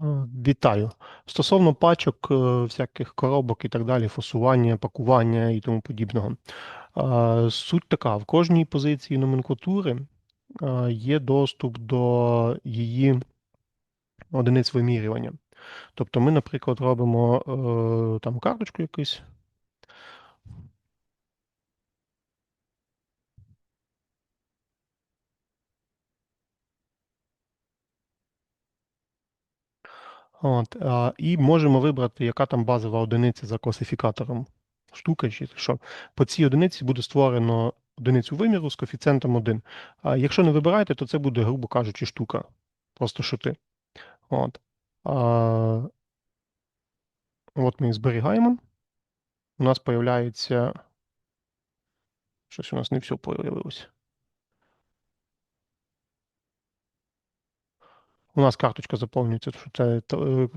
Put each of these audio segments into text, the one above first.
Е, Вітаю. Стосовно пачок, е, всяких коробок і так далі, фасування, пакування і тому подібного. Е, Суть така: в кожній позиції номенклатури є доступ до її одиниць вимірювання. Тобто ми, наприклад, робимо там карточку якусь. От, а, і можемо вибрати, яка там базова одиниця за класифікатором. Штука чи що. По цій одиниці буде створено одиницю виміру з коефіцієнтом 1. А якщо не вибираєте, то це буде, грубо кажучи, штука. Просто шути. От. А, от ми їх зберігаємо. У нас появляється. Щось у нас не все появилось. У нас карточка заповнюється, що це е,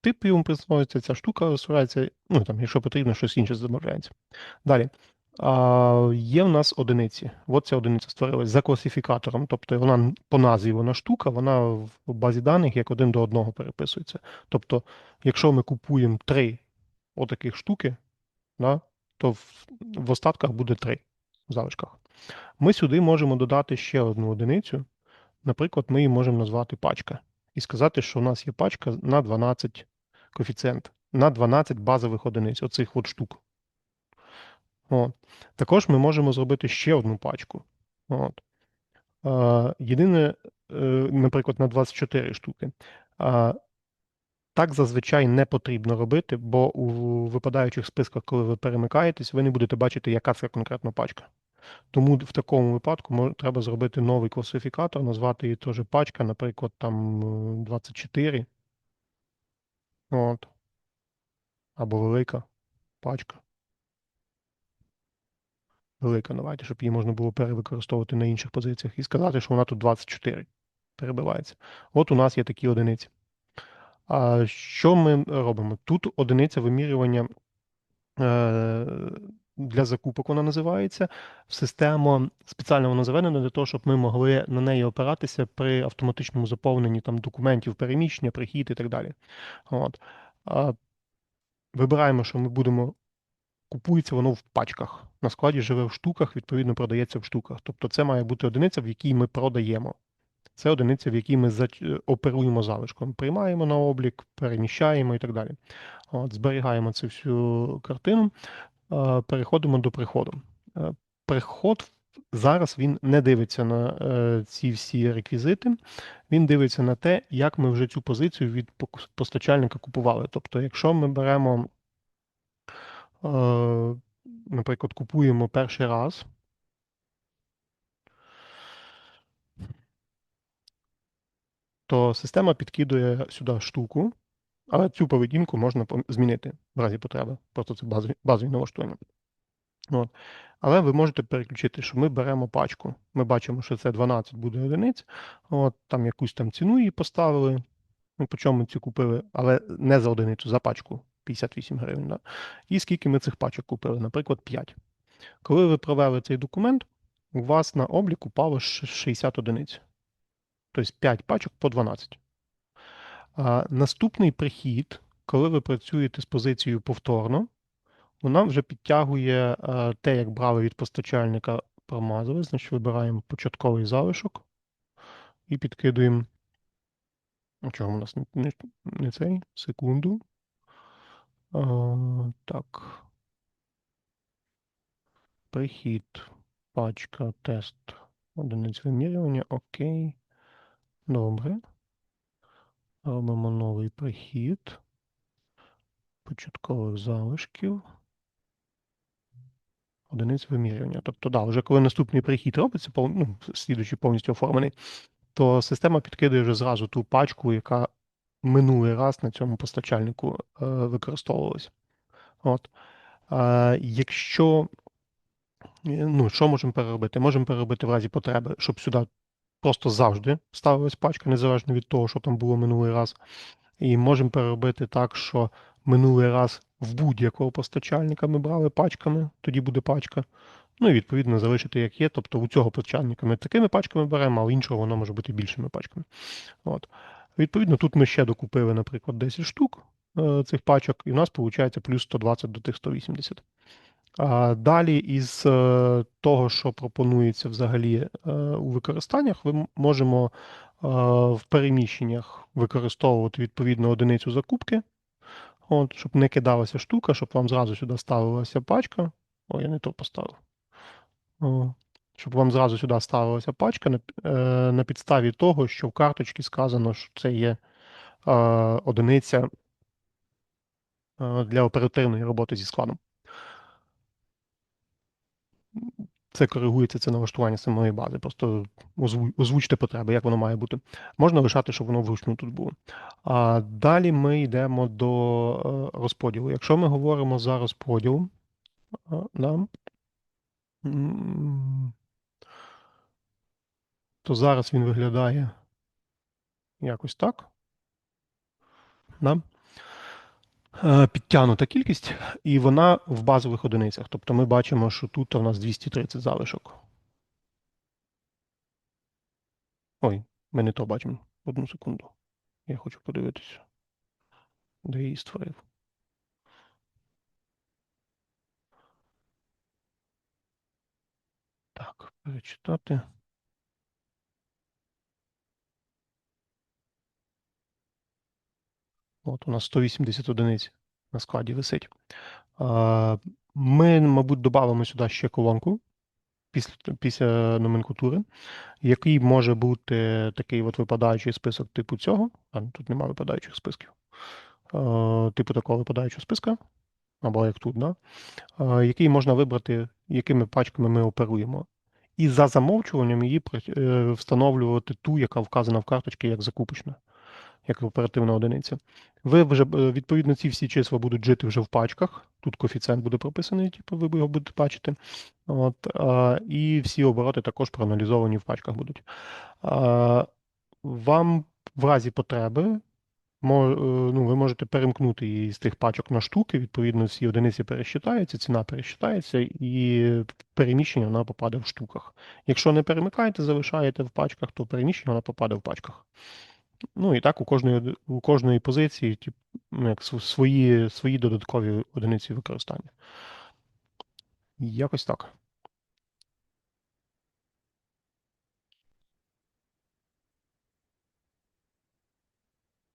тип йому присвоюється, ця штука розсувається, ну там, якщо потрібно, щось інше замовляється. Далі. А, Є в нас одиниці. От ця одиниця створилась за класифікатором, тобто вона по назві вона штука, вона в базі даних як один до одного переписується. Тобто, якщо ми купуємо три отаких штуки, да, то в, в остатках буде три в залишках. Ми сюди можемо додати ще одну одиницю. Наприклад, ми її можемо назвати пачка і сказати, що у нас є пачка на 12 коефіцієнт, на 12 базових одиниць, оцих от штук. От. Також ми можемо зробити ще одну пачку. От. Е, Єдине, е, наприклад, на 24 штуки. Е, так зазвичай не потрібно робити, бо у випадаючих списках, коли ви перемикаєтесь, ви не будете бачити, яка це конкретно пачка. Тому в такому випадку треба зробити новий класифікатор, назвати її теж пачка, наприклад, там 24. От. Або велика пачка. Велика, давайте, щоб її можна було перевикористовувати на інших позиціях і сказати, що вона тут 24 перебивається. От у нас є такі одиниці. А що ми робимо? Тут одиниця вимірювання е, для закупок вона називається. Система спеціально вона заведена для того, щоб ми могли на неї опиратися при автоматичному заповненні там, документів, переміщення, прихід і так далі. От. Вибираємо, що ми будемо. Купується воно в пачках. На складі живе в штуках, відповідно, продається в штуках. Тобто це має бути одиниця, в якій ми продаємо. Це одиниця, в якій ми оперуємо залишком. Приймаємо на облік, переміщаємо і так далі. От, Зберігаємо цю всю картину. Переходимо до приходу. Е, приход зараз він не дивиться на е, ці всі реквізити, він дивиться на те, як ми вже цю позицію від постачальника купували. Тобто, якщо ми беремо, е, наприклад, купуємо перший раз. То система підкидує сюди штуку, але цю поведінку можна змінити в разі потреби. Просто це базові, базові налаштування. От. Але ви можете переключити, що ми беремо пачку. Ми бачимо, що це 12 буде одиниць. От, Там якусь там ціну її поставили. Ми по чому цю купили, але не за одиницю, за пачку 58 гривень. Да? І скільки ми цих пачок купили, наприклад, 5. Коли ви провели цей документ, у вас на облік упало 60 одиниць. Тобто 5 пачок по 12. А, Наступний прихід, коли ви працюєте з позицією повторно, вона вже підтягує те, як брали від постачальника промазали. Значить, вибираємо початковий залишок і підкидуємо. Чого у нас не цей? Секунду. А, Так. Прихід, пачка, тест, одиниць вимірювання. Окей. Добре. Робимо новий прихід початкових залишків. Одиниць вимірювання. Тобто, да, вже коли наступний прихід робиться, ну, слідуючи повністю оформлений, то система підкидає вже зразу ту пачку, яка минулий раз на цьому постачальнику е, використовувалась. От. Е, якщо, ну, що можемо переробити? Можемо переробити в разі потреби, щоб сюди просто завжди ставилась пачка, незалежно від того, що там було минулий раз. І можемо переробити так, що минулий раз в будь-якого постачальника ми брали пачками, тоді буде пачка. Ну і відповідно залишити як є. Тобто у цього постачальника ми такими пачками беремо, а у іншого воно може бути більшими пачками. От. Відповідно, тут ми ще докупили, наприклад, 10 штук е, цих пачок, і в нас виходить плюс 120 до тих 180. Далі, із е, того, що пропонується взагалі е, у використаннях, ми можемо е, в переміщеннях використовувати відповідно одиницю закупки, от, щоб не кидалася штука, щоб вам зразу сюди ставилася пачка. О, я не то поставив. Щоб вам зразу сюди ставилася пачка на, на підставі того, що в карточці сказано, що це є одиниця для оперативної роботи зі складом. Це коригується, це налаштування самої бази. Просто озвучте потреби, як воно має бути. Можна лишати, щоб воно вручну тут було. А далі ми йдемо до е, розподілу. Якщо ми говоримо за розподіл, е, да, то зараз він виглядає якось так. Да? Е, Підтягнута кількість, і вона в базових одиницях. Тобто ми бачимо, що тут у нас 230 залишок. Ой, ми не то бачимо. Одну секунду. Я хочу подивитися. Де її створив. Так, перечитати. От у нас 180 одиниць на складі висить. Ми, мабуть, додамо сюди ще колонку після, після номенклатури, який може бути такий от випадаючий список типу цього. А тут немає випадаючих списків. Типу такого випадаючого списка, або як тут, да? який можна вибрати, якими пачками ми оперуємо. І за замовчуванням її е, встановлювати ту, яка вказана в карточці як закупочна, як оперативна одиниця. Ви вже е, відповідно ці всі числа будуть жити вже в пачках. Тут коефіцієнт буде прописаний, типу, ви його будете бачити. От, а, і всі обороти також проаналізовані в пачках будуть. А, вам в разі потреби мо- е, ну, ви можете перемкнути її з тих пачок на штуки, відповідно, всі одиниці пересчитаються, ціна пересчитається, і переміщення вона попаде в штуках. Якщо не перемикаєте, залишаєте в пачках, то переміщення вона попаде в пачках. Ну і так у кожної, у кожної позиції тип, ну, як свої, свої додаткові одиниці використання. Якось так.